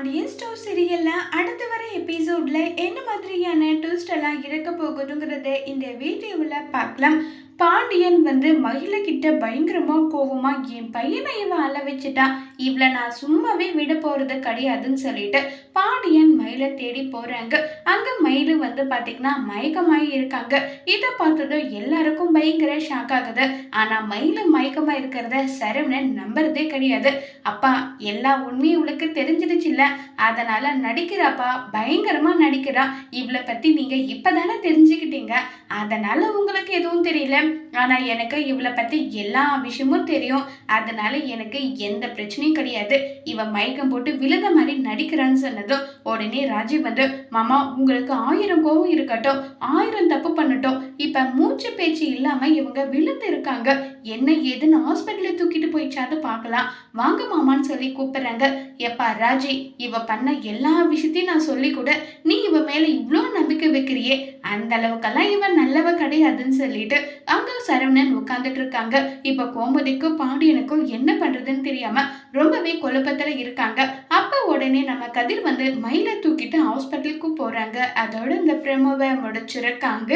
Pandian store சீரியலில் அடுத்து வர எபிசோடில் என்ன மாதிரியான ட்விஸ்ட் எல்லாம் இருக்க போகுதுங்கிறத இந்த வீடியோவில் பார்க்கலாம். பாண்டியன் வந்து மகிழ கிட்ட பயங்கரமா கோவமா என் பையனை இவன் அழ வச்சுட்டா? இவளை நான் சும்மாவே விட போறது கிடையாதுன்னு சொல்லிட்டு பாண்டியன் மயிலை தேடி போறாங்க. அங்க மயிலு வந்து பாத்தீங்கன்னா மயக்கமாயி இருக்காங்க. இதை பார்த்ததும் எல்லாருக்கும் பயங்கர ஷாக் ஆகுது. ஆனா மயிலு மயக்கமா இருக்கிறத சரவணன் நம்புறதே கிடையாது. அப்பா எல்லா உண்மையும் இவளுக்கு தெரிஞ்சிடுச்சுல்ல அதனால நடிக்கிறாப்பா பயங்கரமா நடிக்கிறா. இவளை பத்தி நீங்க இப்பதானே தெரிஞ்சுக்கிட்டீங்க. அதனால உங்களுக்கு எதுவும் தெரியல. ஆனா எனக்கு இவளை பத்தி எல்லா விஷயமும் தெரியும். அதனால எனக்கு எந்த பிரச்சனையும் கிடையாது. இவன் மயக்கம் போட்டு விழுந்த மாதிரி நடிக்கிறான்னு சொன்னதும் உடனே ராஜீவ் வந்து மாமா உங்களுக்கு ஆயிரம் கோவம் இருக்கட்டும். ஆயிரம் தப்பு பண்ணட்டும். இப்ப மூச்சு பேச்சு இல்லாம இவங்க விழுந்து இருக்காங்க. என்ன ஏதுன்னு ஹாஸ்பிட்டல்ல தூக்கிட்டு போயிச்சாது பார்க்கலாம். வாங்க மாமான்னு சொல்லி கூப்பிடுறாங்க. எப்பா ராஜி இவ பண்ண எல்லா விஷயத்தையும் நான் சொல்லி கூட. நீ இவ மேலே இவ்வளோ நம்பிக்கை வைக்கிறியே? அந்த அளவுக்கெல்லாம் இவன் நல்லவ கிடையாதுன்னு சொல்லிட்டு அங்க சரவணன் உட்காந்துட்டு இருக்காங்க இப்ப கோமதிக்கும் பாண்டியனுக்கும் என்ன பண்றதுன்னு தெரியாம ரொம்பவே குழப்பத்துல இருக்காங்க. அப்ப உடனே நம்ம கதிர் வந்து மயிலை தூக்கிட்டு ஹாஸ்பிட்டலுக்கு போறாங்க. அதோட இந்த பிரமோவை முடிச்சிருக்காங்க.